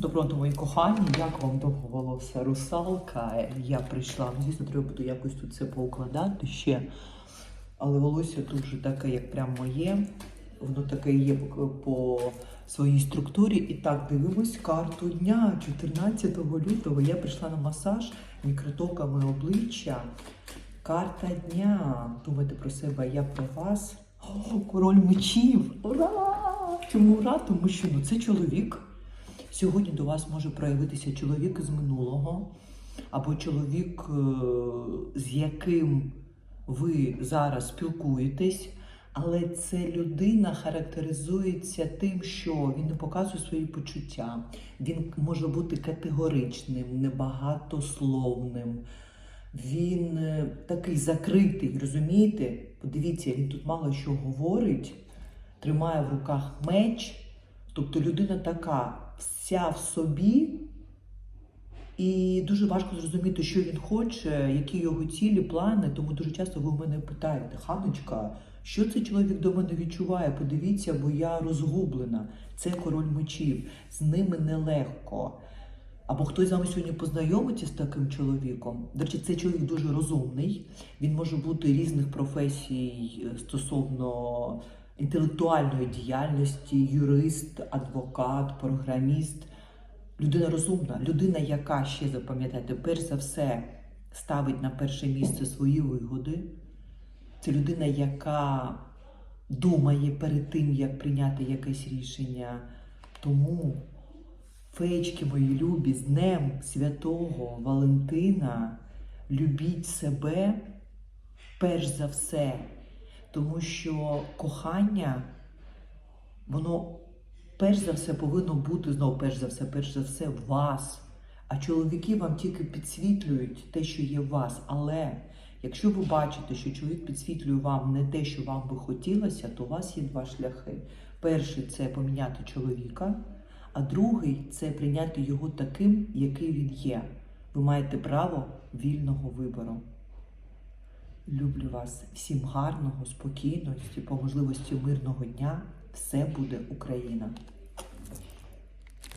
Доброго мої кохані, як вам довговолоса русалка? Я прийшла. Звісно, треба буде якось тут це поукладати ще. Але волосся тут вже таке, як прям моє. Воно таке є по своїй структурі. І так, дивимось карту дня. 14 лютого я прийшла на масаж мікротоками обличчя. Карта дня. Думайте про себе, я про вас. О, король мечів! Ура! Чому ура? Тому що ну, це чоловік. Сьогодні до вас може проявитися чоловік з минулого, або чоловік, е, з яким ви зараз спілкуєтесь, але це людина характеризується тим, що він не показує свої почуття. Він може бути категоричним, небагатословним. Він е, такий закритий, розумієте? Подивіться, він тут мало що говорить, тримає в руках меч. Тобто людина така вся в собі, і дуже важко зрозуміти, що він хоче, які його цілі, плани. Тому дуже часто ви в мене питаєте, Ханочка, що цей чоловік до мене відчуває? Подивіться, бо я розгублена. Це король мечів, з ними нелегко. Або хтось з вами сьогодні познайомиться з таким чоловіком. До речі, цей чоловік дуже розумний. Він може бути різних професій е, стосовно інтелектуальної діяльності, юрист, адвокат, програміст. Людина розумна, людина, яка ще запам'ятайте, перш за все ставить на перше місце свої вигоди. Це людина, яка думає перед тим, як прийняти якесь рішення. Тому, феєчки мої любі, з Днем Святого Валентина, любіть себе перш за все, тому що кохання, воно перш за все повинно бути знову, перш за все, перш за все, в вас. А чоловіки вам тільки підсвітлюють те, що є в вас. Але якщо ви бачите, що чоловік підсвітлює вам не те, що вам би хотілося, то у вас є два шляхи. Перший це поміняти чоловіка, а другий це прийняти його таким, який він є. Ви маєте право вільного вибору. Люблю вас всім гарного, спокійності, по можливості мирного дня. Все буде Україна.